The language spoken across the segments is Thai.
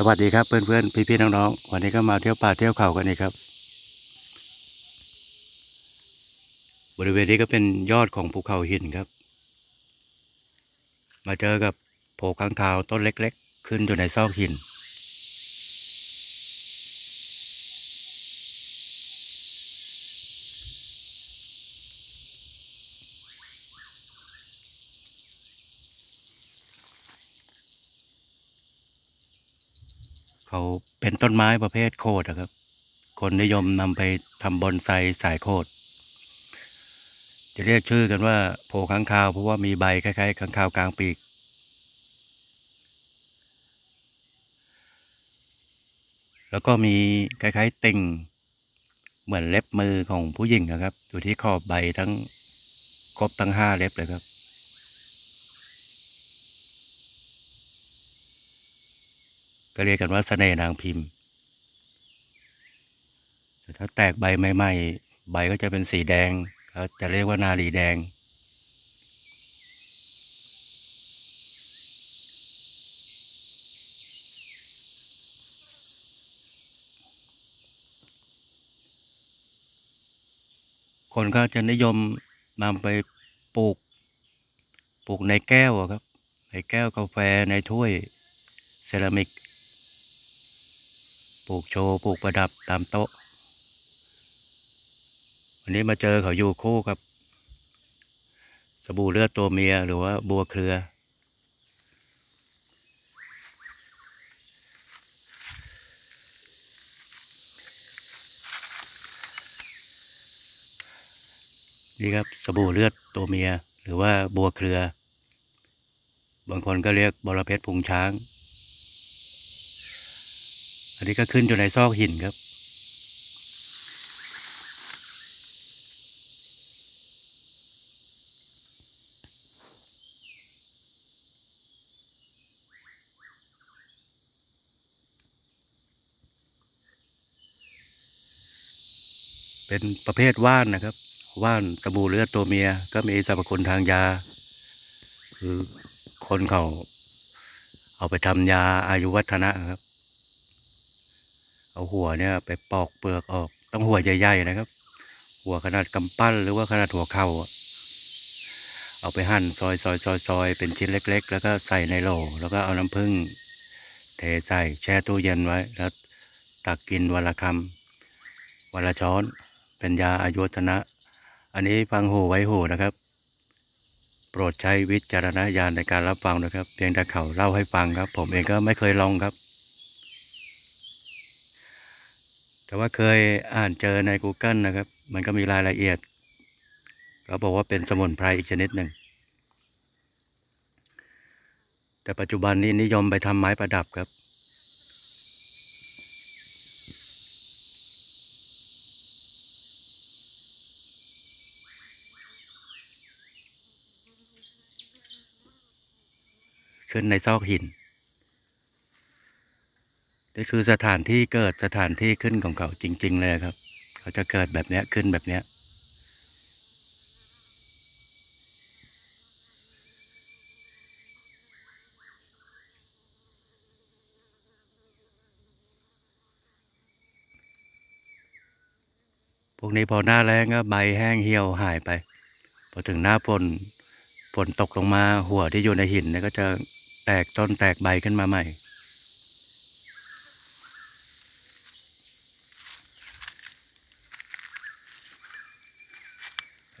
สวัสดีครับเพื่อนๆพี่ๆน้องๆวันนี้ก็มาเที่ยวป่าเที่ยวเขากันนี่ครับ บริเวณนี้ก็เป็นยอดของภูเขาหินครับ มาเจอกับโผล่ข้างคาวต้นเล็ก ๆ ขึ้นอยู่ในซอกหิน เขาเป็นต้นไม้ประเภทโคดนะครับ คนนิยมนำไปทำบอนไซสายโคดจะเรียกชื่อกันว่าโผค้างคาว เพราะว่ามีใบคล้ายๆค้างคาวกลางปีก แล้วก็มีคล้ายๆติ่งเหมือนเล็บมือของผู้หญิงนะครับ อยู่ที่ขอบใบทั้งครบทั้งห้าเล็บเลยครับ ก็เรียกกันว่าเสน่ห์นางพิมพ์แต่ถ้าแตกใบใหม่ๆใบก็จะเป็นสีแดงเขาจะเรียกว่านาลีแดง คนก็จะนิยมนำไปปลูกปลูกในแก้วครับ ในแก้วกาแฟในถ้วยเซรามิก ปลูกโชว์ปลูกประดับตามโต๊ะ วันนี้มาเจอเขาอยู่คู่กับ สบู่เลือดตัวเมียหรือว่าบัวเครือ นี่ครับสบู่เลือดตัวเมียหรือว่าบัวเครือ บางคนก็เรียกบรเพชรพุงช้าง อันนี้ก็ขึ้นอยู่ในซอกหินครับ เป็นประเภทว่านนะครับ ว่านสบู่เลือดตัวเมีย ก็มีสรรพคุณทางยา คือคนเขาเอาไปทำยาอายุวัฒนะครับ เอาหัวเนี่ยไปปอกเปลือกออก ต้องหัวใหญ่ๆนะครับ หัวขนาดกำปั้นหรือว่าขนาดหัวเข่าเอาไปหั่นซอยซอยซอยซอยเป็นชิ้นเล็ก ๆ แล้วก็ใส่ในโหลแล้วก็เอาน้ำผึ้งเทใส่แช่ตู้เย็นไว้ แล้วตักกินวันละคำวันละช้อน เป็นยาอายุวัฒนะ อันนี้ฟังหูไว้หูนะครับ โปรดใช้วิจารณญาณในการรับฟังนะครับ เพียงแต่เขาเล่าให้ฟังครับ ผมเองก็ไม่เคยลองครับ แต่ว่าเคยอ่านเจอใน Google นะครับ มันก็มีรายละเอียดเขาบอกว่าเป็นสมุนไพรอีกชนิดหนึ่ง แต่ปัจจุบันนี้นิยมไปทำไม้ประดับครับขึ้นในซอกหิน นี่คือสถานที่เกิดสถานที่ขึ้นของเขาจริง ๆ เลยครับ เขาจะเกิดแบบเนี้ยขึ้นแบบเนี้ยพวกนี้พอหน้าแล้งก็ใบแห้งเหี่ยวหายไป พอถึงหน้าฝนฝนตกลงมาหัวที่อยู่ในหินเนี่ยก็จะแตกต้นแตกใบขึ้นมาใหม่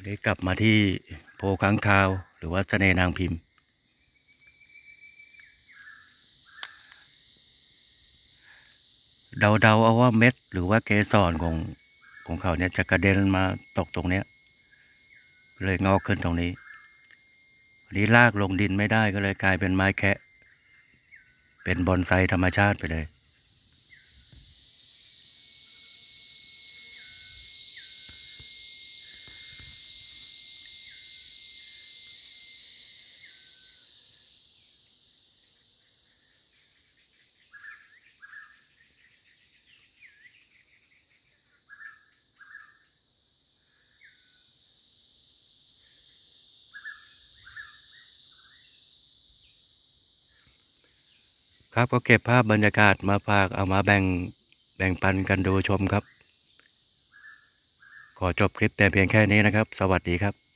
อันนี้กลับมาที่โพค้างคาว หรือว่าเสน่นางพิมพ์ เดาๆเอาว่าเม็ดหรือว่าเกสรของของเขาเนี่ยจะกระเด็นมาตกตรงเนี้ย เลยงอกขึ้นตรงนี้อันนี้ลากลงดินไม่ได้ก็เลยกลายเป็นไม้แคะ เป็นบอนไซธรรมชาติไปเลย ครับก็เก็บภาพบรรยากาศมาฝากเอามาแบ่งแบ่งปันกันดูชมครับ ขอจบคลิปแต่เพียงแค่นี้นะครับ สวัสดีครับ